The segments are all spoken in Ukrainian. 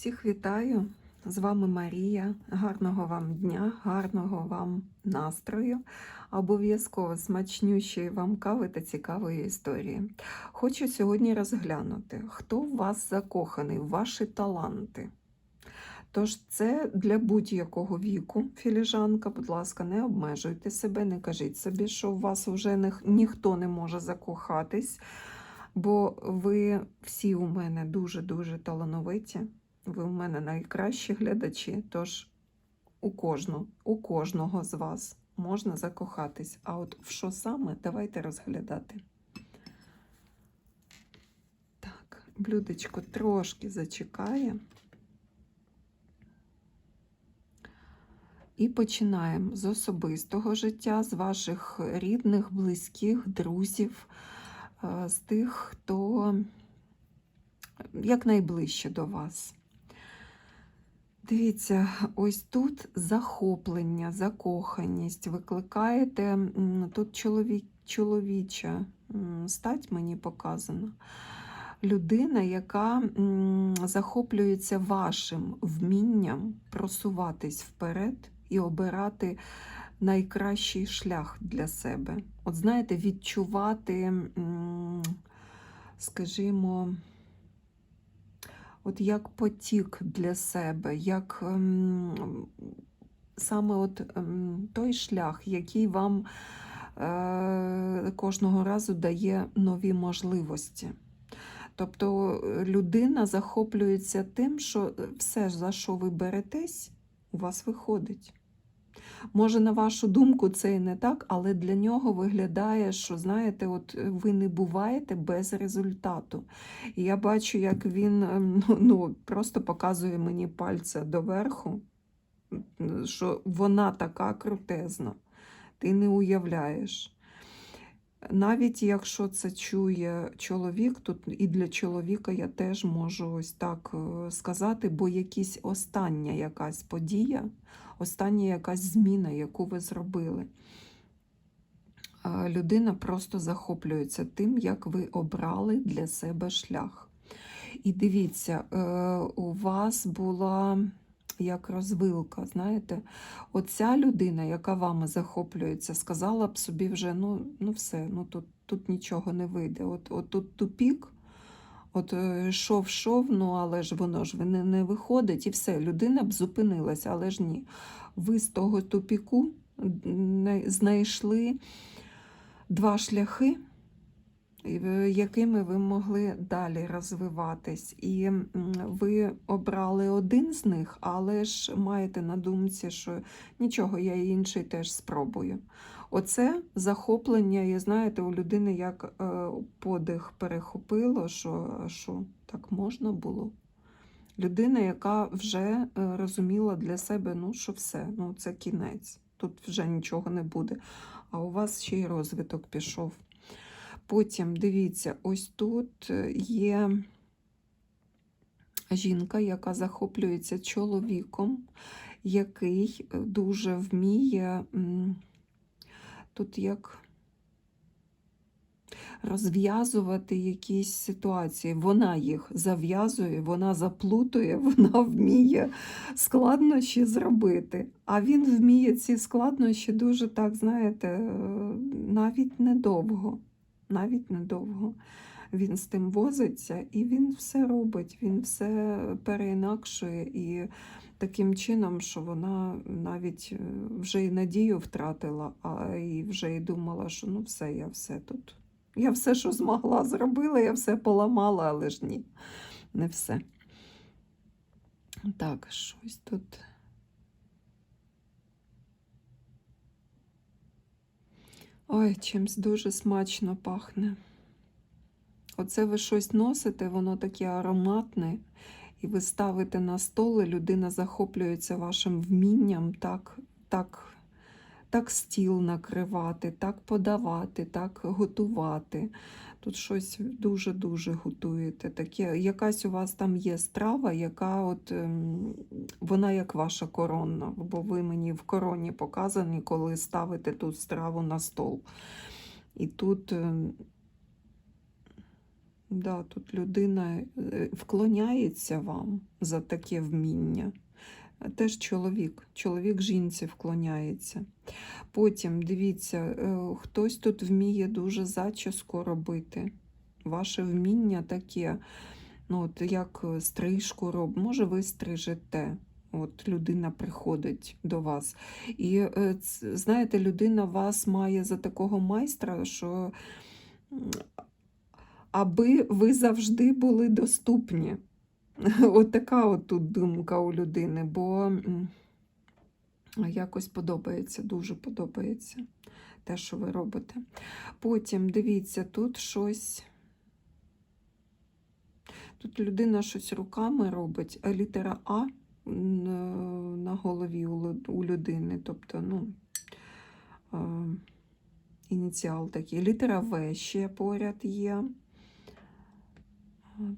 Всіх вітаю! З вами Марія. Гарного вам дня, гарного вам настрою, обов'язково смачнющої вам кави та цікавої історії. Хочу сьогодні розглянути, хто в вас закоханий, ваші таланти. Тож це для будь-якого віку філіжанка, будь ласка, не обмежуйте себе, не кажіть собі, що у вас вже ніхто не може закохатись, бо ви всі у мене дуже-дуже талановиті. Ви у мене найкращі глядачі, тож у кожного, у кожного з вас можна закохатись. А от в що саме, давайте розглядати. Так, блюдечко трошки зачекає. І починаємо з особистого життя, з ваших рідних, близьких, друзів, е, з тих, хто якнайближче до вас. Дивіться, ось тут захоплення, закоханість. Викликаєте, тут чоловік, чоловіча стать мені показана. Людина, яка захоплюється вашим вмінням просуватись вперед і обирати найкращий шлях для себе. От знаєте, відчувати, скажімо, от як потік для себе, як ем, саме от ем, той шлях, який вам е, кожного разу дає нові можливості. Тобто е, людина захоплюється тим, що все, за що ви беретесь, у вас виходить. Може, на вашу думку, це і не так, але для нього виглядає, що, знаєте, от ви не буваєте без результату. І я бачу, як він ем, ну, ну, просто показує мені пальця доверху, що вона така крутезна, ти не уявляєш. Навіть якщо це чує чоловік, тут і для чоловіка я теж можу ось так е, сказати, бо якісь остання якась подія, остання якась зміна, яку ви зробили. Людина просто захоплюється тим, як ви обрали для себе шлях. І дивіться, е, у вас була як розвилка, знаєте, оця людина, яка вами захоплюється, сказала б собі вже, ну, ну все, ну тут, тут нічого не вийде. От, от тут тупік, от е, шов, шов, ну але ж воно ж не, не виходить, і все, людина б зупинилася, але ж ні. Ви з того тупіку знайшли два шляхи, якими ви могли далі розвиватись. І ви обрали один з них, але ж маєте на думці, що нічого, я і інший теж спробую. Оце захоплення, і знаєте, у людини як е, подих перехопило, що, що так можна було. Людина, яка вже е, розуміла для себе, ну що все, ну це кінець, тут вже нічого не буде. А у вас ще й розвиток пішов. Потім дивіться, ось тут е, є жінка, яка захоплюється чоловіком, який е, дуже вміє тут як розв'язувати якісь ситуації. Вона їх зав'язує, вона заплутує, вона вміє складнощі зробити. А він вміє ці складнощі дуже так, знаєте, е, навіть недовго навіть недовго. Він з тим возиться і він все робить, він все переінакшує і таким чином, що вона навіть е, вже і надію втратила, а і вже і думала, що ну все, я все тут. Я все, що змогла, зробила, я все поламала, але ж ні, не все. Так, щось тут. Ой, чимсь дуже смачно пахне. Оце ви щось носите, воно таке ароматне, і ви ставите на стол, і людина захоплюється вашим вмінням так, так, так стіл накривати, так подавати, так готувати. Тут щось дуже-дуже готуєте. Таке, якась у вас там є страва, яка от, ем, вона як ваша коронна, бо ви мені в короні показані, коли ставите тут страву на стол. І тут ем, Да, тут людина е, вклоняється вам за таке вміння. Теж чоловік, чоловік жінці вклоняється. Потім, дивіться, е, хтось тут вміє дуже зачіску робити. Ваше вміння таке, ну, от як стрижку роб, може, ви стрижете. От людина приходить до вас. І е, знаєте, людина вас має за такого майстра, що аби ви завжди були доступні. От така от тут думка у людини, бо якось подобається, дуже подобається те, що ви робите. Потім дивіться, тут щось. Тут людина щось руками робить, а літера А е, на голові у людини, тобто, ну, е, ініціал такий. Літера В ще поряд є.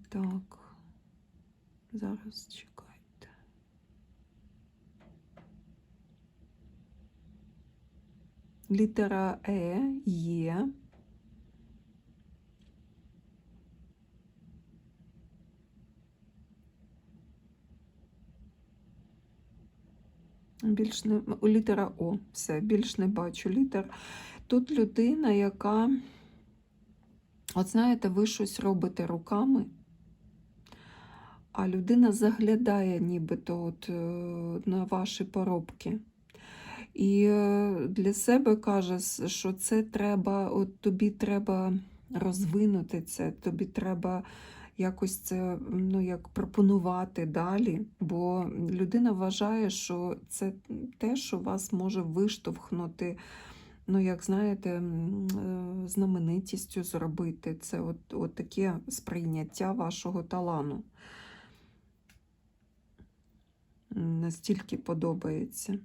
Так. Зараз чекайте. Літера Е є. Більш не літера О, все, більш не бачу літер. Тут людина, яка, от знаєте, ви щось робите руками, а людина заглядає нібито от, е, на ваші поробки. І е, для себе каже, що це треба, от тобі треба розвинути це, тобі треба якось це ну, як пропонувати далі, бо людина вважає, що це те, що вас може виштовхнути, ну, як знаєте, е, знаменитістю зробити. Це от, от таке сприйняття вашого талану. Настільки подобається.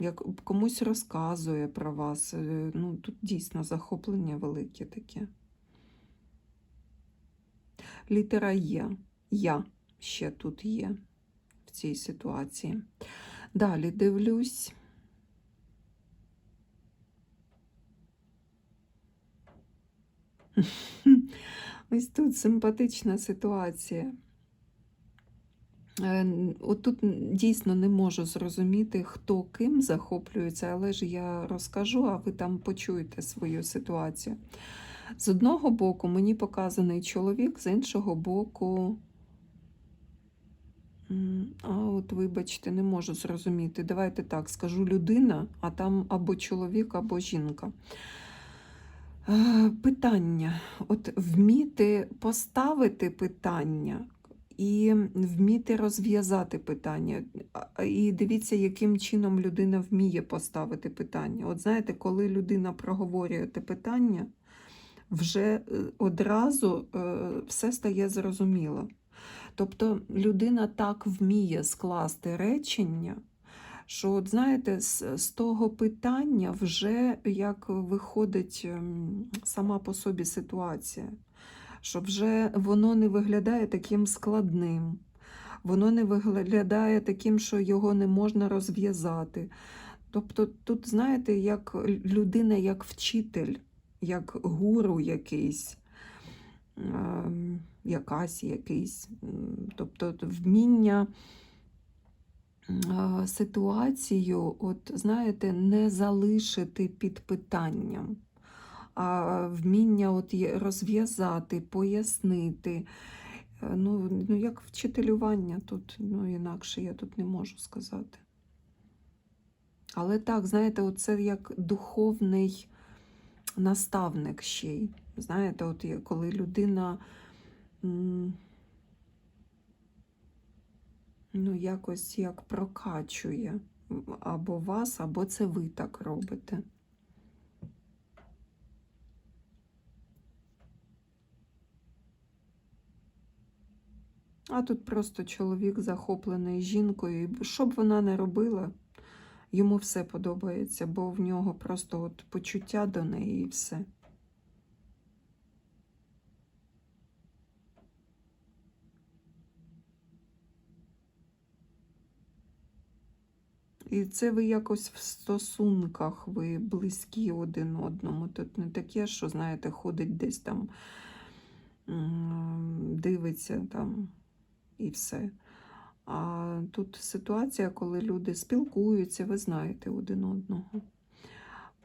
Як комусь розказує про вас. е, Ну, тут дійсно захоплення велике таке. Літера Є. Я ще тут є в цій ситуації. Далі дивлюсь. Ось тут симпатична ситуація. Е, Отут дійсно не можу зрозуміти, хто ким захоплюється, але ж я розкажу, а ви там почуєте свою ситуацію. З одного боку, мені показаний чоловік, з іншого боку. А от, вибачте, не можу зрозуміти. Давайте так скажу людина, а там або чоловік, або жінка. Е, Питання. От вміти поставити питання і вміти розв'язати питання. І дивіться, яким чином людина вміє поставити питання. От знаєте, коли людина проговорює те питання, вже е, одразу е, все стає зрозуміло. Тобто людина так вміє скласти речення, що, от знаєте, з, з того питання вже як виходить ем, сама по собі ситуація, що вже воно не виглядає таким складним, воно не виглядає таким, що його не можна розв'язати. Тобто тут, знаєте, як людина, як вчитель, як гуру якийсь, ем, якась якийсь, тобто вміння ситуацію, от знаєте, не залишити під питанням, вміння от розв'язати, пояснити. Е, Ну, ну, як вчителювання тут, ну, інакше я тут не можу сказати. Але так, знаєте, це як духовний наставник ще й. Знаєте, от коли людина. ну, якось як прокачує або вас, або це ви так робите. А тут просто чоловік захоплений жінкою, що б вона не робила, йому все подобається, бо в нього просто от почуття до неї і все. І це ви якось в стосунках, ви близькі один одному. Тут не таке, що, знаєте, ходить десь там, дивиться там і все. А тут ситуація, коли люди спілкуються, ви знаєте один одного.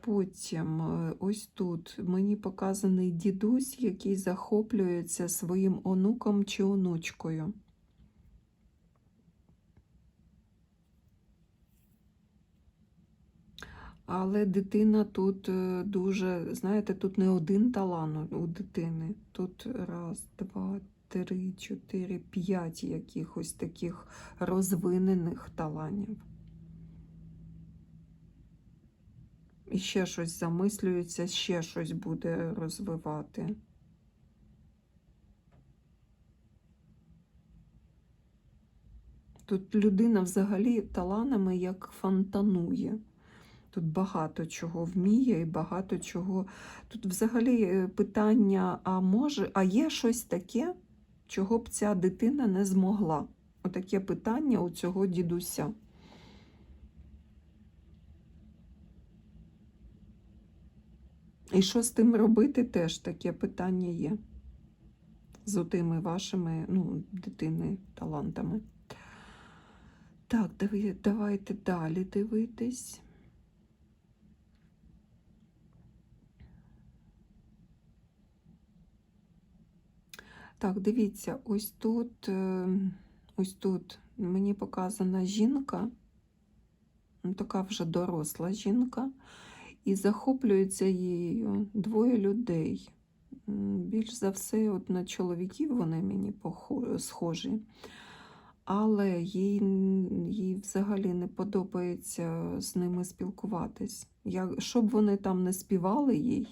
Потім е, ось тут мені показаний дідусь, який захоплюється своїм онуком чи онучкою. Але дитина тут е, дуже, знаєте, тут не один талант у дитини. Тут раз, два, три, чотири, п'ять якихось таких розвинених талантів. І ще щось замислюється, ще щось буде розвивати. Тут людина взагалі таланами як фонтанує. Тут багато чого вміє і багато чого. Тут взагалі е, питання: а може, а є щось таке, чого б ця дитина не змогла? Отаке питання у цього дідуся. І що з тим робити, теж таке питання є. З отими вашими, ну, дитини, талантами. Так, давайте далі дивитись. Так, дивіться, ось тут, е, ось тут мені показана жінка, така вже доросла жінка, і захоплюється її двоє людей. Більш за все, от на чоловіків вони мені схожі. Але їй, їй взагалі не подобається з ними спілкуватись. Як, щоб вони там не співали їй,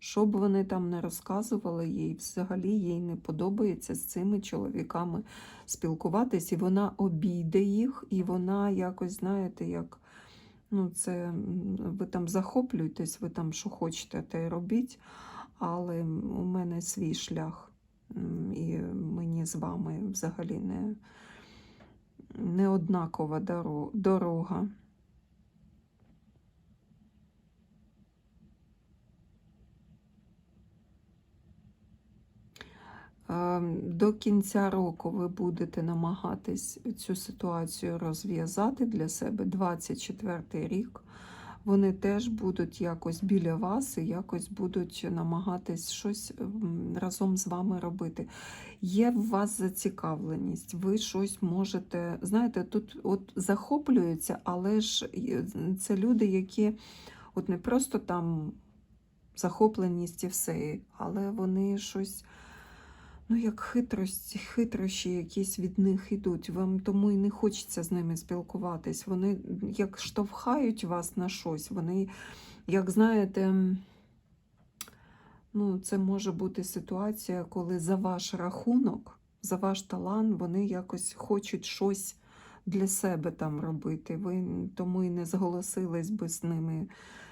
щоб вони там не розказували їй, взагалі їй не подобається з цими чоловіками спілкуватись, і вона обійде їх, і вона якось, знаєте, як ну, це ви там захоплюєтесь, ви там що хочете, те й робіть, але у мене свій шлях, і мені з вами взагалі не, не однакова дорога. Е, До кінця року ви будете намагатись цю ситуацію розв'язати для себе. 24 рік. Вони теж будуть якось біля вас і якось будуть намагатись щось разом з вами робити. Є в вас зацікавленість, ви щось можете. Знаєте, тут от захоплюються, але ж це люди, які от не просто там захопленість і все, але вони щось ну, як хитрості, хитрощі якісь від них йдуть. Вам тому і не хочеться з ними спілкуватись. Вони як штовхають вас на щось, вони, як знаєте, ну, це може бути ситуація, коли за ваш рахунок, за ваш талант, вони якось хочуть щось для себе там робити. Ви тому і не зголосились би з ними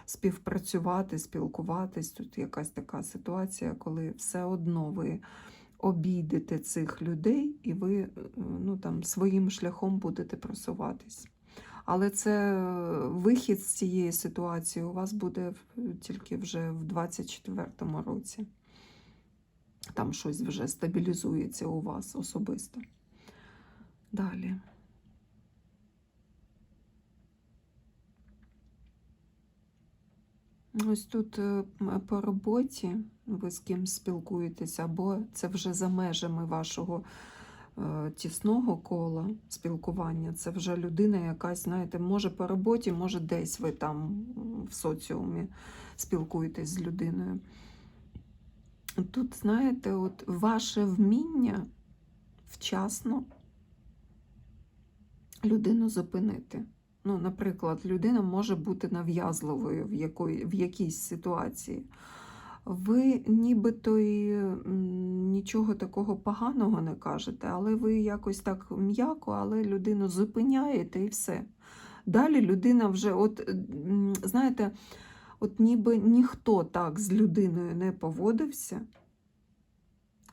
співпрацювати, спілкуватись. Тут якась така ситуація, коли все одно ви обійдете цих людей, і ви е, ну, там, своїм шляхом будете просуватись. Але це е, вихід з цієї ситуації у вас буде тільки вже в 24-му році. Там щось вже стабілізується у вас особисто. Далі. Ось тут е, по роботі ви з ким спілкуєтеся, або це вже за межами вашого е, тісного кола спілкування. Це вже людина якась, знаєте, може по роботі, може десь ви там в соціумі спілкуєтесь з людиною. Тут, знаєте, от ваше вміння вчасно людину зупинити. Ну, наприклад, людина може бути нав'язливою в, в якійсь ситуації. Ви нібито і нічого такого поганого не кажете, але ви якось так м'яко, але людину зупиняєте і все. Далі людина вже, от знаєте, от ніби ніхто так з людиною не поводився,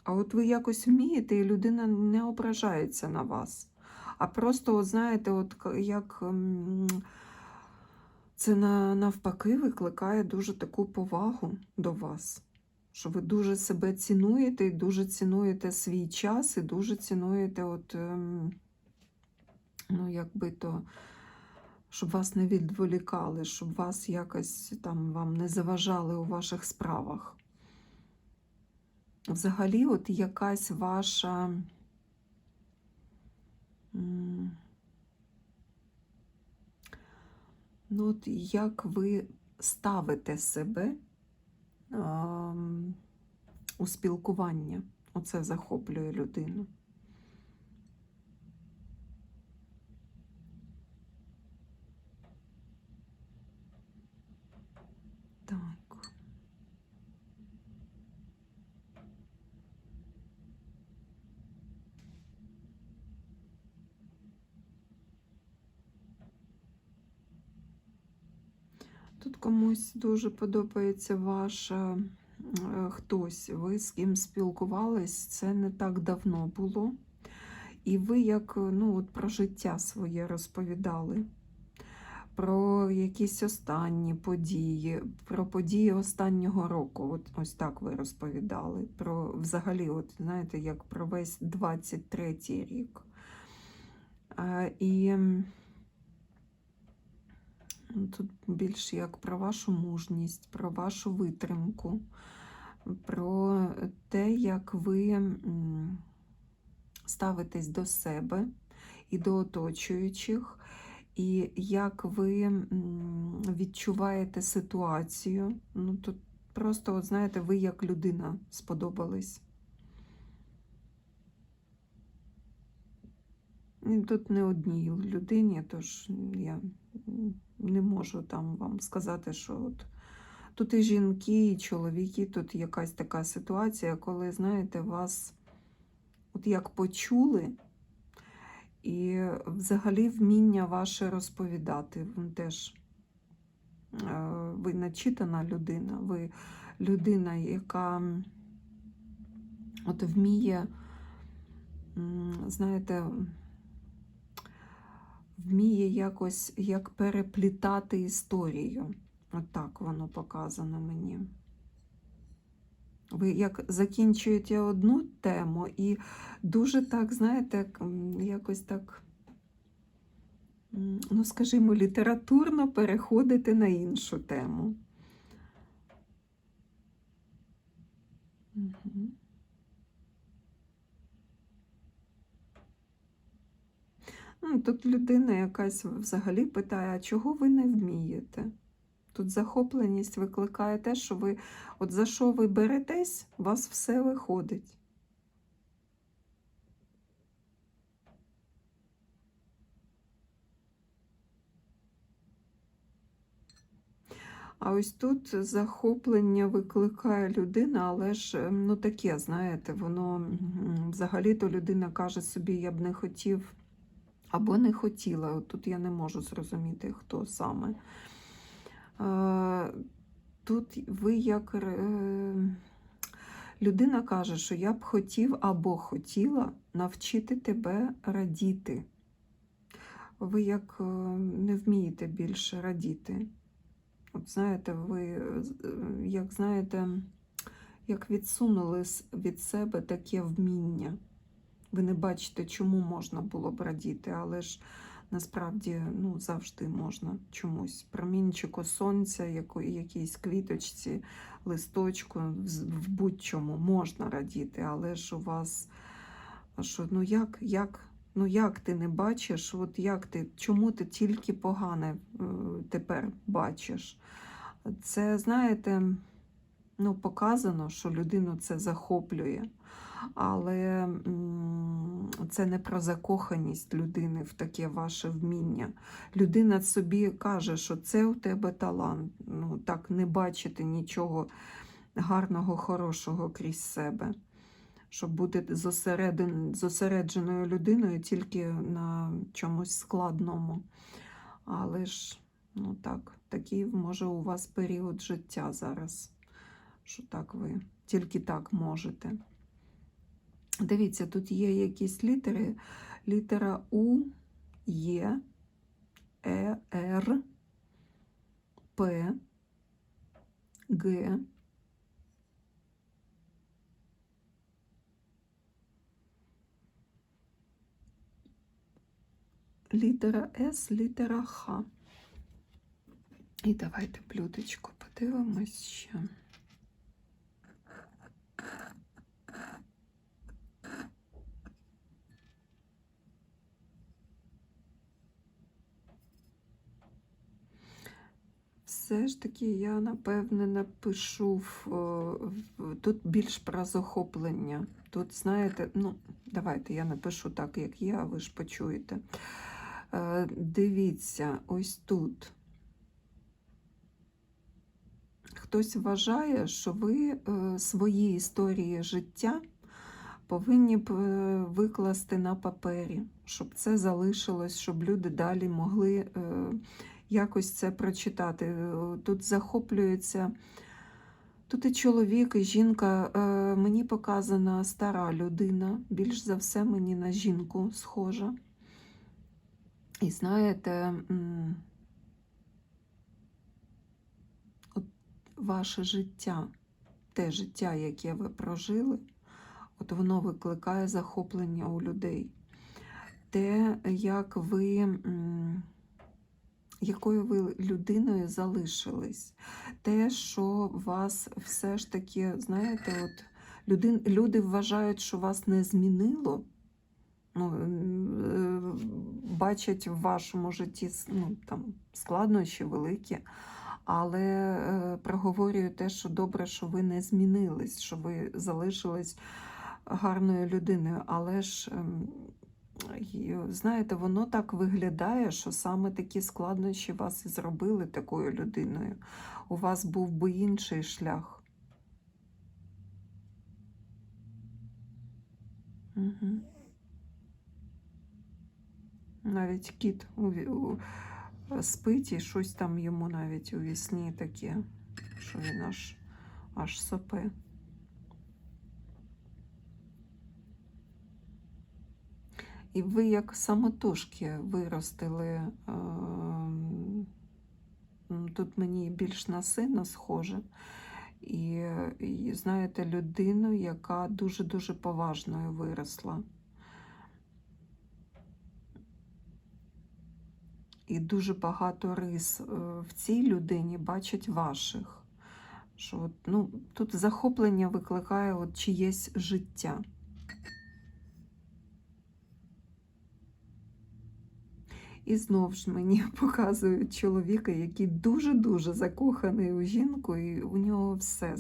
а от ви якось вмієте, і людина не ображається на вас. а просто, от, знаєте, от як це навпаки викликає дуже таку повагу до вас. Що ви дуже себе цінуєте і дуже цінуєте свій час, і дуже цінуєте, от, ем, ну, якби то, щоб вас не відволікали, щоб вас якось там вам не заважали у ваших справах. Взагалі, от якась ваша. Ну, от як ви ставите себе ам, у спілкування? Оце захоплює людину. Так. Тут комусь дуже подобається ваша е, хтось, ви з ким спілкувались, це не так давно було. І ви як е, ну, от про життя своє розповідали, про якісь останні події, про події останнього року. От, ось так ви розповідали. Про взагалі, от, знаєте, як про весь 23-й рік. Е, І Тут більше як про вашу мужність, про вашу витримку, про те, як ви ставитесь до себе і до оточуючих, і як ви відчуваєте ситуацію. Ну, тут просто, от знаєте, ви як людина сподобались. І Тут не одній людині, тож я не можу там вам сказати, що от тут і жінки, і чоловіки, тут якась така ситуація, коли, знаєте, вас от як почули, і взагалі вміння ваше розповідати. Теж е, ви начитана людина, ви людина, яка от вміє, знаєте, вміє якось як переплітати історію. Отак воно показано мені. Ви як закінчуєте одну тему і дуже так, знаєте, якось так, ну, скажімо, літературно переходите на іншу тему. Ну, Тут людина якась взагалі питає, а чого ви не вмієте? Тут захопленість викликає те, що ви, от за що ви беретесь, у вас все виходить. А ось тут захоплення викликає людина, але ж е, ну таке, знаєте, воно взагалі-то людина каже собі, я б не хотів або не хотіла. От тут я не можу зрозуміти, хто саме. Е, Тут ви як е, людина каже, що я б хотів або хотіла навчити тебе радіти. Ви як е, не вмієте більше радіти. От знаєте, ви, як знаєте, як відсунули від себе таке вміння. Ви не бачите, чому можна було б радіти, але ж насправді ну, завжди можна чомусь. Промінчику сонця, якійсь квіточці, листочку, в будь-чому можна радіти, але ж у вас що, ну як, як, ну як ти не бачиш, от як ти, чому ти тільки погане е, тепер бачиш? Це, знаєте, ну, показано, що людину це захоплює. Але це не про закоханість людини в таке ваше вміння. Людина собі каже, що це у тебе талант. Ну, так не бачити нічого гарного, хорошого крізь себе. Щоб бути зосереден, зосередженою людиною тільки на чомусь складному. Але ж, ну так, такий може у вас період життя зараз, що так ви тільки так можете. Дивіться, тут є якісь літери, літера У, Є, Е, Р, П, Г, літера С, літера Х. І давайте блюдечко подивимось ще. Все ж таки, я напевне напишу в, в- тут більш про захоплення. Тут, знаєте, ну, давайте я напишу так, як є, а ви ж почуєте. Е, Дивіться, ось тут. Хтось вважає, що ви е, свої історії життя повинні б е, викласти на папері, щоб це залишилось, щоб люди далі могли е, якось це прочитати. Тут захоплюється. Тут і чоловік, і жінка. Е, Мені показана стара людина. Більш за все, мені на жінку схожа. І знаєте, от ваше життя, те життя, яке ви прожили, от воно викликає захоплення у людей. Те, як ви, якою ви людиною залишились, те, що вас все ж таки, знаєте, от люди, люди вважають, що вас не змінило. Ну, е, бачать в вашому житті ну, там, складнощі великі, але е, проговорюю те, що добре, що ви не змінились, що ви залишились гарною людиною. Але ж, ем, знаєте, воно так виглядає, що саме такі складнощі вас і зробили такою людиною. У вас був би інший шлях. Угу. Навіть кіт у, у, спить і щось там йому навіть у вісні таке, що він аж, аж сопе. І ви як самотужки виростили. ем, Тут мені більш на сина схоже. І, і знаєте, людину, яка дуже-дуже поважною виросла. І дуже багато рис е, в цій людині бачать ваших. Що ну, тут захоплення викликає от чиєсь життя. І знов ж мені показують чоловіка, який дуже-дуже закоханий у жінку, і у нього все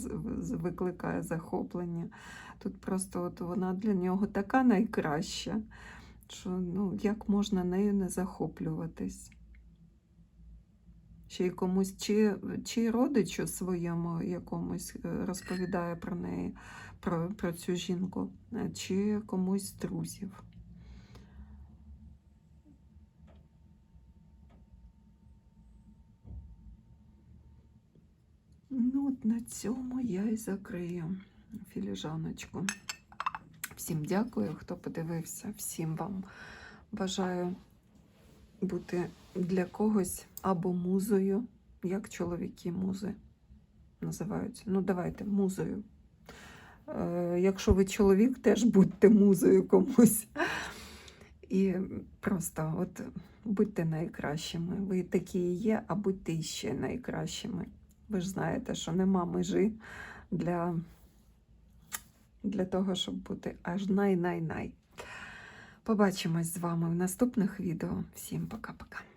викликає захоплення. Тут просто от вона для нього така найкраща, що ну, як можна нею не захоплюватись. Ще й комусь, чи, чи родичу своєму якомусь е, розповідає про неї, про, про цю жінку, е, чи комусь з друзів. Ну, от на цьому я і закрию філіжаночку. Всім дякую, хто подивився. Всім вам бажаю бути для когось або музою, як чоловіки музи називаються. Ну, давайте, музою. Е, якщо ви чоловік, теж будьте музою комусь. І просто от будьте найкращими. Ви такі і є, а будьте іще найкращими. Ви ж знаєте, що нема межі для, для того, щоб бути аж най-най-най. Побачимось з вами в наступних відео. Всім пока-пока.